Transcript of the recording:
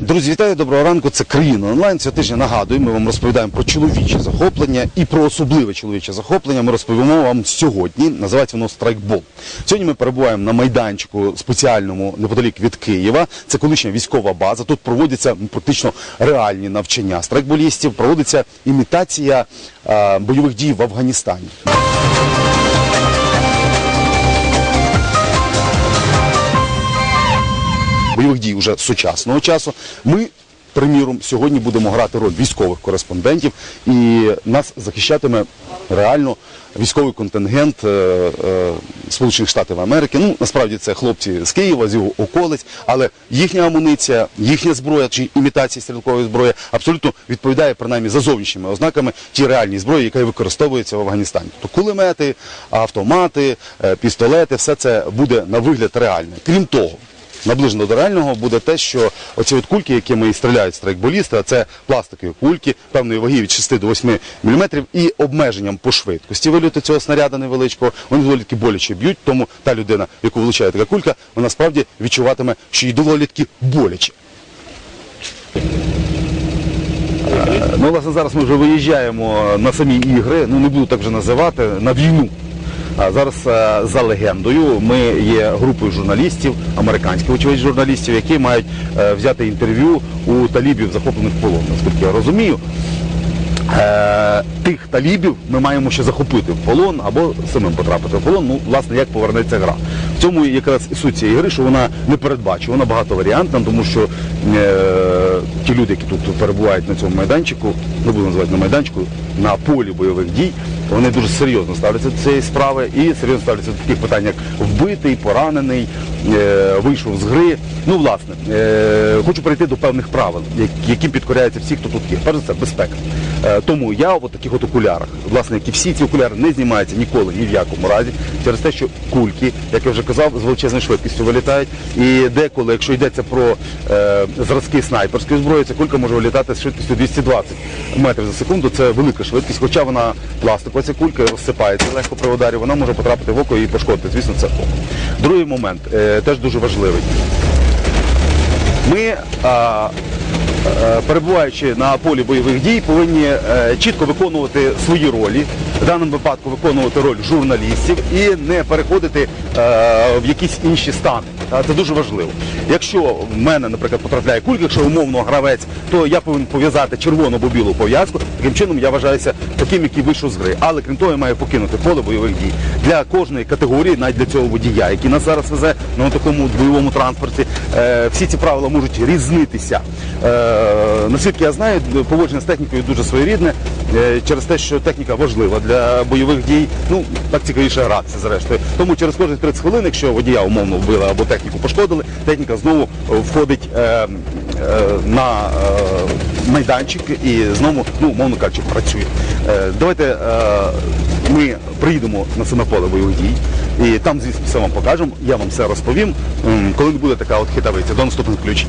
Друзі, вітаю, доброго ранку. Це країна онлайн. Цього тижня нагадую, ми вам розповідаємо про чоловіче захоплення і про особливе чоловіче захоплення. Ми розповімо вам сьогодні. Називається воно страйкбол. Сьогодні ми перебуваємо на майданчику спеціальному неподалік від Києва. Це колишня військова база. Тут проводяться практично реальні навчання страйкболістів. Проводиться імітація е, бойових дій в Афганістані. Бойових дій уже сучасного часу. Ми, приміром, сьогодні будемо грати роль військових кореспондентів, і нас захищатиме реально військовий контингент е, е, Сполучених Штатів Америки. Ну, насправді це хлопці з Києва, з його околиць, але їхня амуніція, їхня зброя чи імітація стрілкової зброї абсолютно відповідає принаймні за зовнішніми ознаками ті реальні зброї, яка використовується в Афганістані. Тобто кулемети, автомати, е, пістолети, все це буде на вигляд реальне. Крім того, Наближено до реального буде те, що оці от кульки, якими стріляють страйкболісти, а це пластикові кульки певної ваги від 6 до 8 мм і обмеженням по швидкості вильоту цього снаряда невеличкого, вони доволі таки боляче б'ють, тому та людина, яку влучає така кулька, вона справді відчуватиме, що їй доволі таки боляче. Ну, власне, зараз ми вже виїжджаємо на самі ігри, ну не буду так вже називати, на війну. А зараз е, за легендою ми є групою журналістів, американських очевидь журналістів, які мають е, взяти інтерв'ю у талібів, захоплених в полон. Наскільки я розумію, е, тих талібів ми маємо ще захопити в полон або самим потрапити в полон. Ну, власне, як повернеться гра. В цьому якраз і суть цієї гри, що вона не передбачувана, багатоваріантна, тому що е, ті люди, які тут перебувають на цьому майданчику, не буду називати на майданчику, на полі бойових дій, вони дуже серйозно ставляться до цієї справи і серйозно ставляться до таких питань, як вбитий, поранений, е, вийшов з гри. Ну, власне, е, хочу перейти до певних правил, як- яким підкоряються всі, хто тут є. Перш за все, безпека. Е, тому я в таких от окулярах, власне, які всі ці окуляри не знімаються ніколи, ні в якому разі, через те, що кульки, як я вже казав, з величезною швидкістю вилітають. І деколи, якщо йдеться про е, зразки снайперської зброї, ця кулька може вилітати з швидкістю 220 метрів за секунду. Це велика швидкість, хоча вона пластикова ця кулька розсипається легко при ударі, вона може потрапити в око і пошкодити. Звісно, це око. Другий момент е, теж дуже важливий. Ми, а, перебуваючи на полі бойових дій, повинні е, чітко виконувати свої ролі, в даному випадку виконувати роль журналістів і не переходити е, в якісь інші стани. Це дуже важливо. Якщо в мене, наприклад, потрапляє кулька, якщо умовно гравець, то я повинен пов'язати червону або білу пов'язку. Таким чином я вважаюся таким, який вийшов з гри. Але крім того, я маю покинути поле бойових дій. Для кожної категорії, навіть для цього водія, який нас зараз везе на такому бойовому транспорті, е, всі ці правила можуть різнитися. Е, наскільки я знаю, поводження з технікою дуже своєрідне, е, через те, що техніка важлива для бойових дій. Ну, так цікавіше гратися зрештою. Тому через кожні 30 хвилин, якщо водія умовно вбили або техніку пошкодили, техніка знову входить е, на майданчик і знову, ну, умовно кажучи, працює. Давайте ми приїдемо на саме поле бойових дій. І там, звісно, все вам покажемо, я вам все розповім, коли не буде така от хитавиця. До наступних включень.